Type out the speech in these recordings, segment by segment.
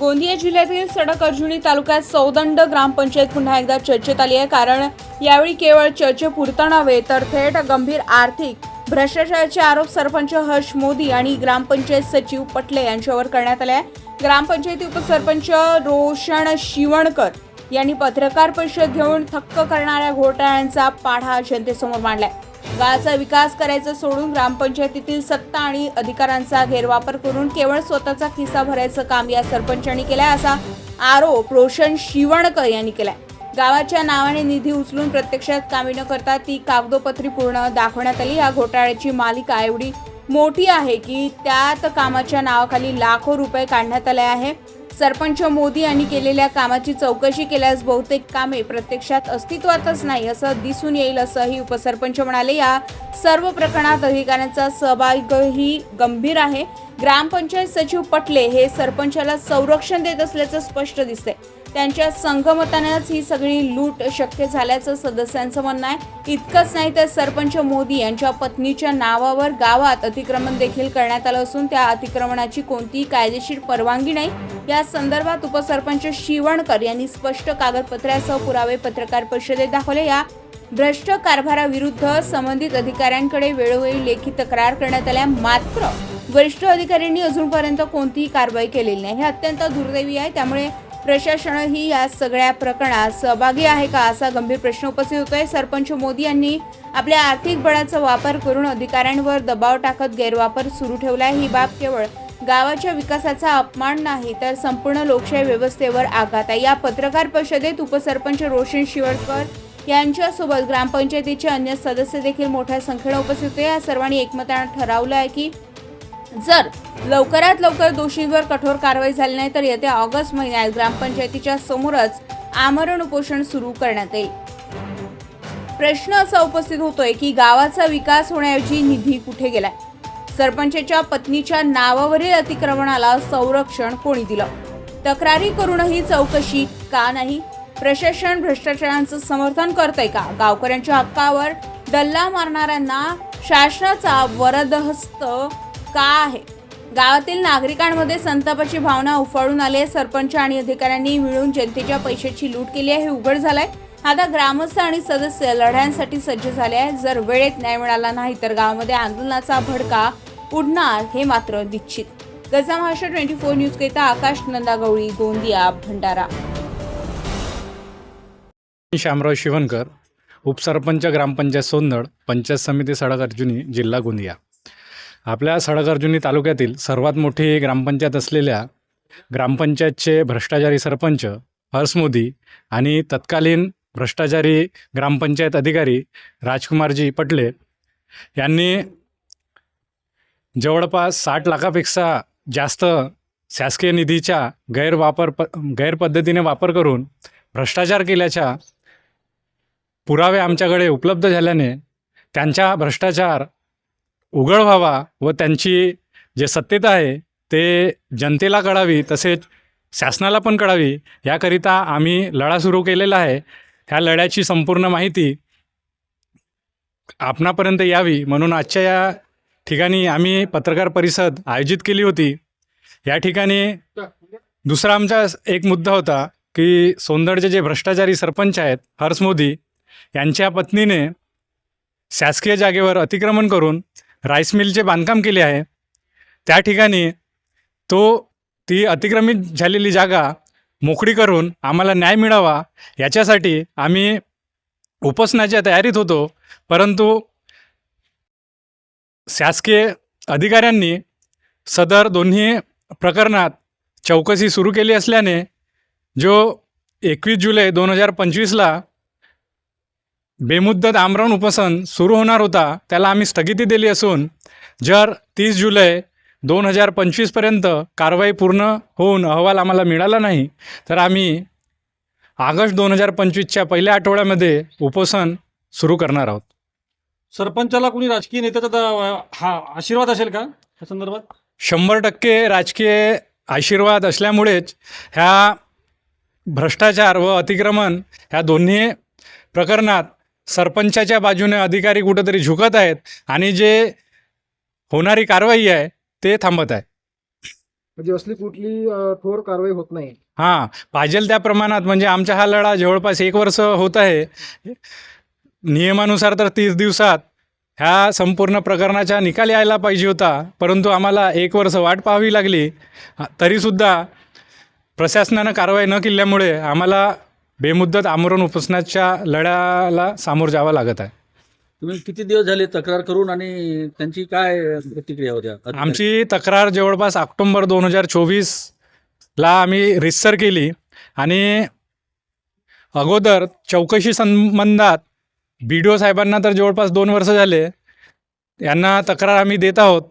गोंदिया जिल्ह्यातील सडक अर्जुनी तालुक्यात सौदंड ग्रामपंचायत पुन्हा एकदा चर्चेत आली आहे. कारण यावेळी केवळ चर्चेपुरता नव्हे तर थेट गंभीर आर्थिक भ्रष्टाचाराचे आरोप सरपंच हर्ष मोदी आणि ग्रामपंचायत सचिव पटले यांच्यावर करण्यात आले आहे. ग्रामपंचायती उपसरपंच रोशन शिवणकर यांनी पत्रकार परिषद घेऊन थक्क करणाऱ्या घोटाळ्यांचा पाढा जनतेसमोर मांडलाय. गावाचा विकास करायचा सोडून ग्रामपंचायतीतील सत्ता आणि अधिकारांचा गैरवापर करून केवळ स्वतःचा खिस्सा भरायचं काम या सरपंचांनी केलाय असा आरोप रोशन शिवणकर यांनी केलाय. गावाच्या नावाने निधी उचलून प्रत्यक्षात कामे न करता ती कागदोपत्री पूर्ण दाखवण्यात आली. या घोटाळ्याची मालिका एवढी मोठी आहे की त्यात कामाच्या नावाखाली लाखो रुपये काढण्यात आले आहे. सरपंच मोदी यांनी केलेल्या कामाची चौकशी केल्यास बहुतेक कामे प्रत्यक्षात अस्तित्वातच नाही असं दिसून येईल असंही उपसरपंच म्हणाले. या सर्व प्रकरणात अधिकाऱ्यांचा सहभागही गंभीर आहे. ग्रामपंचायत सचिव पटले हे सरपंचाला संरक्षण देत असल्याचं स्पष्ट दिसतंय. त्यांच्या संगमतानेच ही सगळी लूट शक्य झाल्याचं सदस्यांचं म्हणणं आहे. इतकंच नाही तर सरपंच मोदी यांच्या पत्नीच्या नावावर गावात अतिक्रमण देखील करण्यात आलं असून त्या अतिक्रमणाची कोणतीही कायदेशीर परवानगी नाही. या संदर्भात उपसरपंच शिवणकर यांनी स्पष्ट कागदपत्रासह पुरावे पत्रकार परिषदेत दाखवले. या भ्रष्ट कारभाराविरुद्ध संबंधित अधिकाऱ्यांकडे वेळोवेळी लेखी तक्रार करण्यात आल्या. मात्र वरिष्ठ अधिकाऱ्यांनी अजूनपर्यंत कोणतीही कारवाई केलेली नाही. हे अत्यंत दुर्दैवी आहे. त्यामुळे प्रशासनही या सगळ्या प्रकरणात सहभागी आहे का असा गंभीर प्रश्न उपस्थित होतोय. सरपंच मोदी यांनी आपल्या आर्थिक बळाचा वापर करून अधिकाऱ्यांवर दबाव टाकत गैरवापर सुरू ठेवलाय. ही बाब केवळ गावाच्या विकासाचा अपमान नाही तर संपूर्ण लोकशाही व्यवस्थेवर आघात आहे. या पत्रकार परिषदेत उपसरपंच रोशन शिवडकर यांच्यासोबत ग्रामपंचायतीचे अन्य सदस्य देखील मोठ्या संख्येने उपस्थित होते. या सर्वांनी एकमताने ठरवलं आहे की जर लवकरात लवकर दोषींवर कठोर कारवाई झाली नाही तर येत्या ऑगस्ट महिन्यात ग्रामपंचायतीच्या समोरच आमरण उपोषण सुरू करण्यात येईल. प्रश्न असा उपस्थित होतोय की गावाचा विकास होण्याऐवजी निधी कुठे गेलाय? सरपंचाच्या पत्नीच्या नावावरील अतिक्रमणाला संरक्षण कोणी दिलं? तक्रारी करूनही चौकशी का नाही? प्रशासन भ्रष्टाचारांचं समर्थन करतंय का? गावकऱ्यांच्या हक्कावर डल्ला मारणाऱ्यांना शासनाचा वरदहस्त का आहे? गावातील नागरिकांमध्ये संतापाची भावना उफाळून आली आहे. सरपंच आणि अधिकाऱ्यांनी मिळून जनतेच्या पैशाची लूट केली आहे. हे उघड झालंय. आता ग्रामस्थ आणि सदस्य लढ्यांसाठी सज्ज झाले आहेत. जर वेळेत न्याय मिळाला नाही तर गावामध्ये आंदोलनाचा भडका उडणार हे मात्र निश्चित. गजा महाराष्ट्र ट्वेंटी फोर न्यूज करिता आकाश नंदागवळी गोंदिया भंडारा. श्यामराव शिवणकर उपसरपंच ग्रामपंचायत सोंदड पंचायत समिती सडक अर्जुनी जिल्हा गोंदिया. आपल्या सडगर्जुनी तालुक्यातील सर्वात मोठी ग्रामपंचायत असलेल्या ग्रामपंचायतचे भ्रष्टाचारी सरपंच हर्ष मोदी आणि तत्कालीन भ्रष्टाचारी ग्रामपंचायत अधिकारी राजकुमारजी पटले यांनी जवळपास साठ लाखापेक्षा जास्त शासकीय निधीच्या गैरवापर प गैरपद्धतीने वापर करून भ्रष्टाचार केल्याच्या पुरावे आमच्याकडे उपलब्ध झाल्याने त्यांच्या भ्रष्टाचार उघड व्हावा व त्यांची जे सत्यता आहे ते जनतेला कळावी तसेच शासनाला पण कळावी. याकरिता आम्ही लढा सुरू केलेला आहे. ह्या लढ्याची संपूर्ण माहिती आपणापर्यंत यावी म्हणून आजच्या या ठिकाणी आम्ही पत्रकार परिषद आयोजित केली होती. या ठिकाणी दुसरा आमचा एक मुद्दा होता की सोंदडचे जे भ्रष्टाचारी सरपंच आहेत हर्ष मोदी यांच्या पत्नीने शासकीय जागेवर अतिक्रमण करून राईस मिलचे बांधकाम केले आहे. त्या ठिकाणी तो ती अतिक्रमित झालेली जागा मोकळी करून आम्हाला न्याय मिळावा याच्यासाठी आम्ही उपोषणाच्या तयारीत होतो. परंतु शासकीय अधिकाऱ्यांनी सदर दोन्ही प्रकरणात चौकशी सुरू केली असल्याने जो एकवीस जुलै दोन हजार पंचवीसला बेमुद्दत आमरण उपोषण सुरू होणार होता त्याला आम्ही स्थगिती दिली असून जर तीस जुलै दोन हजार पंचवीसपर्यंत कारवाई पूर्ण होऊन अहवाल आम्हाला मिळाला नाही तर आम्ही ऑगस्ट दोन हजार पंचवीसच्या पहिल्या आठवड्यामध्ये उपोषण सुरू करणार आहोत. सरपंचाला कोणी राजकीय नेत्याचा हा आशीर्वाद असेल का या संदर्भात? शंभर टक्के राजकीय आशीर्वाद असल्यामुळेच ह्या भ्रष्टाचार व अतिक्रमण ह्या दोन्ही प्रकरणात सरपंचाच्या बाजूने अधिकारी कुठंतरी झुकत आहेत आणि जे होणारी कारवाई आहे ते थांबत आहे. म्हणजे असली कुठली ठोर कारवाई होत नाही. हां पाहिजेल त्या प्रमाणात म्हणजे आमचा हा लढा जवळपास एक वर्ष होत आहे. नियमानुसार तर तीस दिवसात ह्या संपूर्ण प्रकरणाचा निकाल यायला पाहिजे होता परंतु आम्हाला एक वर्ष वाट पाहावी लागली. तरीसुद्धा प्रशासनानं कारवाई न केल्यामुळे आम्हाला बेमुद्दत आमरण उपोषणाच्या लढ्याला सामोरं जावं लागत आहे. तुम्ही किती दिवस झाले तक्रार करून आणि त्यांची काय प्रतिक्रिया होत्या? आमची तक्रार जवळपास ऑक्टोंबर दोन हजार चोवीसला आम्ही रिसर केली आणि अगोदर चौकशी संबंधात बी डी ओ साहेबांना तर जवळपास दोन वर्ष झाले. यांना तक्रार आम्ही देत आहोत.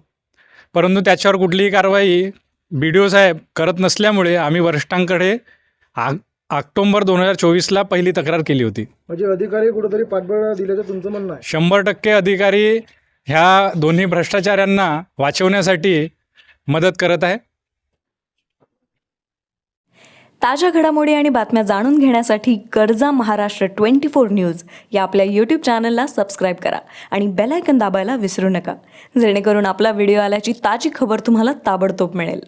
परंतु त्याच्यावर कुठलीही कारवाई बी डी ओ साहेब करत नसल्यामुळे आम्ही वरिष्ठांकडे आ ऑक्टोंबर दोन हजार चोवीसला पहिली तक्रार केली होती. म्हणजे अधिकारी कुठेतरी पाठबळ दिल्याचं तुमचं म्हणणं आहे. शंभर टक्के अधिकारी ह्या दोन्ही भ्रष्टाचाऱ्यांना वाचवण्यासाठी मदत करत आहे. ताज्या घडामोडी आणि बातम्या जाणून घेण्यासाठी गरजा महाराष्ट्र ट्वेंटी फोर न्यूज या आपल्या यूट्यूब चॅनलला सबस्क्राईब करा आणि बेल आयकन दाबायला विसरू नका. जेणेकरून आपला व्हिडिओ आल्याची ताजी खबर तुम्हाला ताबडतोब मिळेल.